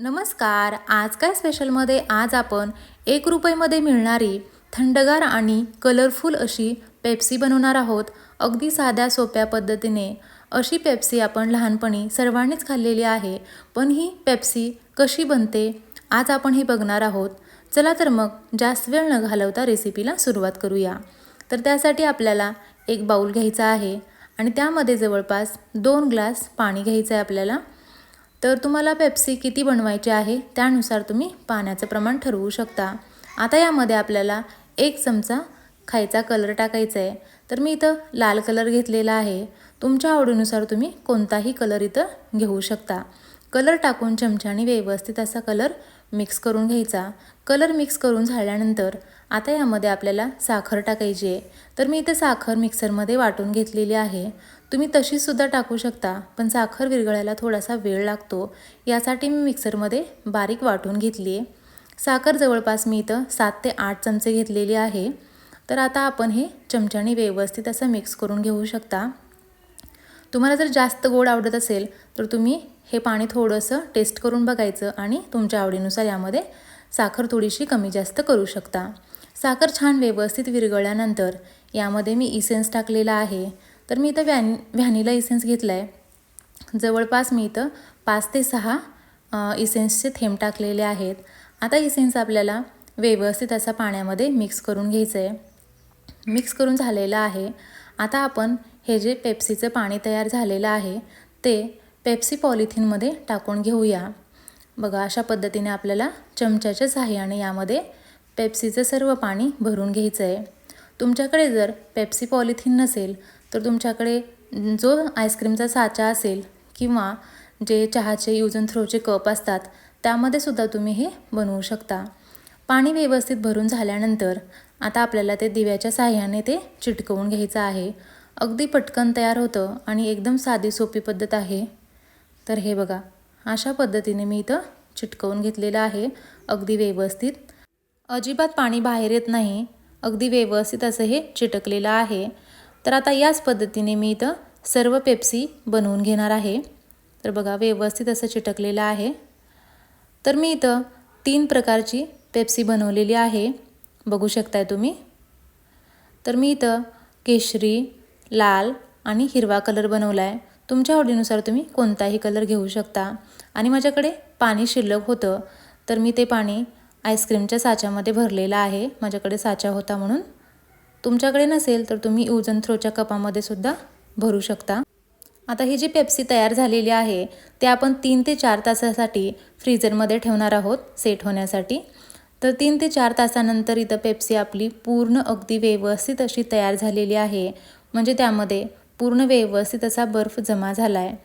नमस्कार. आज काय स्पेशलमध्ये आज आपण एक रुपयेमध्ये मिळणारी थंडगार आणि कलरफुल अशी पेप्सी बनवणार आहोत. अगदी साध्या सोप्या पद्धतीने. अशी पेप्सी आपण लहानपणी सर्वांनीच खाल्लेली आहे. पण ही पेप्सी कशी बनते? आज आपण हे बघणार आहोत. चला तर मग जास्त वेळ न घालवता रेसिपीला सुरुवात करूया. तर त्यासाठी आपल्याला एक बाऊल घ्यायचा आहे. आणि त्यामध्ये जवळपास दोन ग्लास पाणी घ्यायचं आहे आपल्याला. तर तुम्हाला पेप्सी किती बनवायची आहे त्यानुसार तुम्ही पाण्याचं प्रमाण ठरवू शकता. आता यामध्ये आपल्याला एक चमचा खायचा कलर टाकायचा आहे. तर मी इथं लाल कलर घेतलेला आहे. तुमच्या आवडीनुसार तुम्ही कोणताही कलर इथं घेऊ शकता. कलर टाकून चमच्याने व्यवस्थित असा कलर मिक्स करून घ्यायचा. कलर मिक्स करून झाल्यानंतर आता यामध्ये आपल्याला साखर टाकायची आहे. तर मी इथे साखर मिक्सरमध्ये वाटून घेतलेली आहे. तुम्ही तशीसुद्धा टाकू शकता पण साखर विरघळायला थोडासा वेळ लागतो. यासाठी मी मिक्सरमध्ये बारीक वाटून घेतली आहे. साखर जवळपास मी इथं सात ते आठ चमचे घेतलेली आहे. तर आता आपण हे चमच्याने व्यवस्थित असं मिक्स करून घेऊ शकता. तुम्हाला जर जास्त गोड आवडत असेल तर तुम्ही हे पाणी थोडंसं टेस्ट करून बघायचं आणि तुमच्या आवडीनुसार यामध्ये साखर थोडीशी कमी जास्त करू शकता. साखर छान व्यवस्थित विरघळल्यानंतर यामध्ये मी इसेन्स टाकलेला आहे. तर मी इथं व्हॅन व्हॅनिला इसेन्स घेतला आहे जवळपास मी इथं पाच ते सहा इसेन्सचे थेंब टाकलेले आहेत. आता इसेन्स आपल्याला व्यवस्थित असा पाण्यामध्ये मिक्स करून घ्यायचं आहे मिक्स करून झालेलं आहे. आता आपण हे जे पेप्सीचं पाणी तयार झालेलं आहे ते पेप्सी पॉलिथिनमध्ये टाकून घेऊया. बघा अशा पद्धतीने आपल्याला चमच्याच्या सहाय्याने यामध्ये पेप्सीचं सर्व पाणी भरून घ्यायचं आहे तुमच्याकडे जर पेप्सी पॉलिथिन नसेल तर तुमच्याकडे जो आईस्क्रीमचा साचा असेल किंवा जे चहाचे यूज अँड थ्रोचे कप असतात त्यामध्ये सुद्धा तुम्ही हे बनवू शकता. पाणी व्यवस्थित भरून झाल्यानंतर आता आपल्याला ते दिव्याच्या साह्याने ते चिटकवून घ्यायचं आहे. अगदी पटकन तयार होतं आणि एकदम साधी सोपी पद्धत आहे. तर हे बघा अशा पद्धतीने मी इथं चिटकवून घेतलेलं आहे अगदी व्यवस्थित. अजिबात पाणी बाहेर येत नाही अगदी व्यवस्थित असं हे चिटकलेलं आहे. तर आता याच पद्धतीने मी इथं सर्व पेप्सी बनवून घेणार आहे. तर बघा व्यवस्थित असं चिटकलेलं आहे. तर मी इथं तीन प्रकारची पेप्सी बनवलेली आहे. बघू शकताय तुम्ही? तर मी इथं केशरी लाल आणि हिरवा कलर बनवला आहे तुमच्या आवडीनुसार तुम्ही कोणताही कलर घेऊ शकता. आणि माझ्याकडे पाणी शिल्लक होतं. तर मी ते पाणी आईस्क्रीमच्या साच्यामध्ये भरलेलं आहे. माझ्याकडे साचा होता म्हणून. तुमच्याकडे नसेल तर तुम्ही यूज अँड थ्रोच्या कपामध्ये सुद्धा भरू शकता. आता ही जी पेप्सी तयार झालेली आहे ते आपण तीन ते चार तासासाठी फ्रीजरमध्ये ठेवणार आहोत सेट होण्यासाठी. तर तीन ते चार तासानंतर इथं पेप्सी आपली पूर्ण अगदी व्यवस्थित अशी तयार झालेली आहे. म्हणजे त्यामध्ये पूर्ण व्यवस्थित असा बर्फ जमा झाला आहे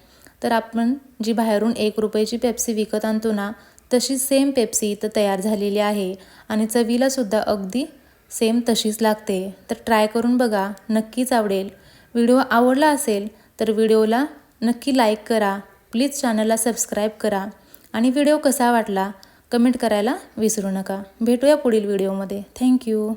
तर आपण जी बाहेरून एक रुपयाची पेप्सी विकत आणतो ना तशी सेम पेप्सी इथं तयार झालेली आहे आणि चवीलासुद्धा अगदी सेम तशीच लागते. तर ट्राय करून बघा नक्कीच आवडेल. व्हिडिओ आवडला असेल तर व्हिडिओला नक्की लाईक करा. प्लीज चॅनलला सबस्क्राईब करा. आणि व्हिडिओ कसा वाटला कमेंट करायला विसरू नका. भेटूया पुढील व्हिडिओमध्ये थँक्यू